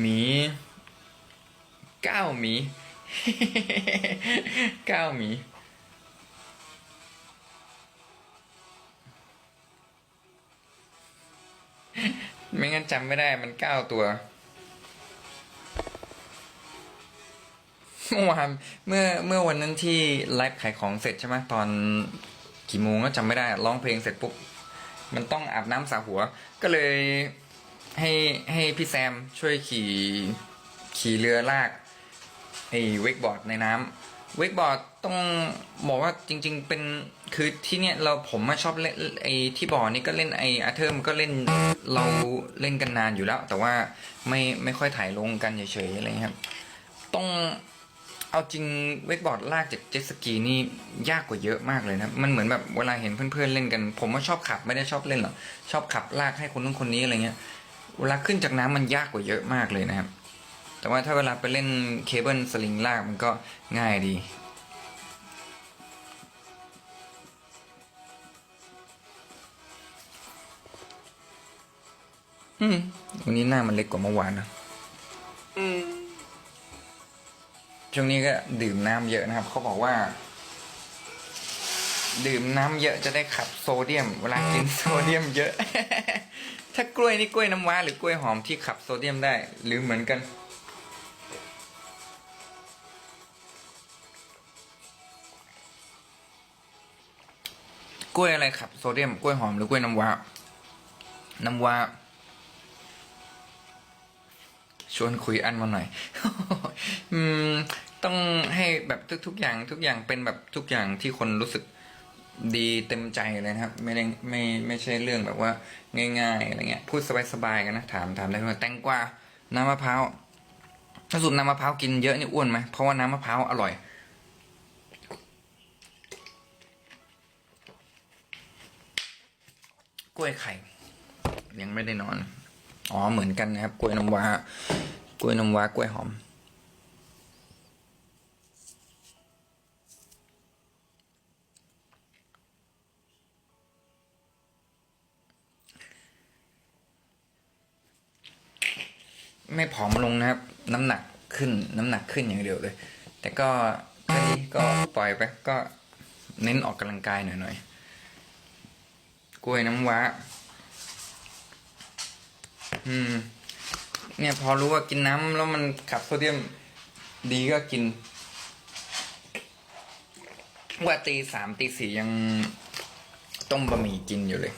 หมีเก้าหมีเก้าหมีไม่งั้นจำไม่ได้มันเก้าตัว เมื่อวานเมื่อเมื่อวันนั้นที่ไลฟ์ขายของเสร็จใช่ไหมตอนกี่โมงก็จำไม่ได้ร้องเพลงเสร็จปุ๊บมันต้องอาบน้ำสระหัว ก็เลย ให้ให้พี่แซมช่วยขี่ขี่เรือลากไอ้เวกบอร์ดในน้ำเวกบอร์ดต้องบอกว่าจริง ๆ เป็นคือที่เนี่ยเราผมมาชอบเล่นไอ้ที่บ่อนี่ก็เล่นไอ้อาเทอร์มนก็เล่นเราเล่นกันนานอยู่แล้ว แต่ว่าไม่ไม่ค่อยถ่ายลงกันเฉยๆอะไรครับ ต้องเอาจริงเวกบอร์ดลากจากเจ็ตสกีนี่ยากกว่าเยอะมากเลยนะ มันเหมือนแบบเวลาเห็นเพื่อนๆเล่นกัน ผมว่าชอบขับไม่ได้ชอบเล่นหรอกชอบขับลากให้คนนู้นคนนี้อะไรเงี้ย เวลาขึ้นจากน้ำมันยากกว่าเยอะมากเลยนะครับ แต่ว่าถ้าเวลาไปเล่นเคเบิลสลิงลากมันก็ง่ายดีอืมวันนี้หน้ามันเล็กกว่าเมื่อวานนะอืมช่วงนี้ก็ดื่มน้ำเยอะนะครับ เขาบอกว่า ดื่มน้ำเยอะจะได้ขับโซเดียม เวลากินโซเดียมเยอะ ถ้ากล้วยนี่กล้วยน้ำว้าหรือกล้วยหอมที่ขับโซเดียมได้ หรือเหมือนกัน กล้วยอะไรขับโซเดียมกล้วยหอมหรือกล้วยน้ำว้า น้ำว้าชวนคุยอันมาหน่อย อืม ต้องให้แบบทุก ๆ อย่างทุกอย่างเป็นแบบทุกอย่างที่คนรู้สึก ดีเต็มใจเลยนะครับ ไม่ได้ไม่ไม่ใช่เรื่องแบบว่าง่ายๆอะไรเงี้ยพูดสบายๆกันนะถามถามได้ว่าแตงกวาน้ำมะพร้าวถ้าสูตรน้ำมะพร้าวกินเยอะนี่อ้วนไหมเพราะว่าน้ำมะพร้าวอร่อย กล้วยไข่ ยังไม่ได้นอน อ๋อเหมือนกันนะครับ กล้วยน้ำว้ากล้วยน้ำว้ากล้วยหอม ไม่ผอมลงนะครับ น้ำหนักขึ้นน้ำหนักขึ้นอย่างเดียวเลย แต่ก็แค่นี้ก็ปล่อยไปก็เน้นออกกำลังกายหน่อยๆกล้วยน้ำว้า อืม เนี่ยพอรู้ว่ากินน้ำแล้วมันขับโซเดียมดีก็กิน ว่าตีสามตีสี่ยังต้มบะหมี่กินอยู่เลย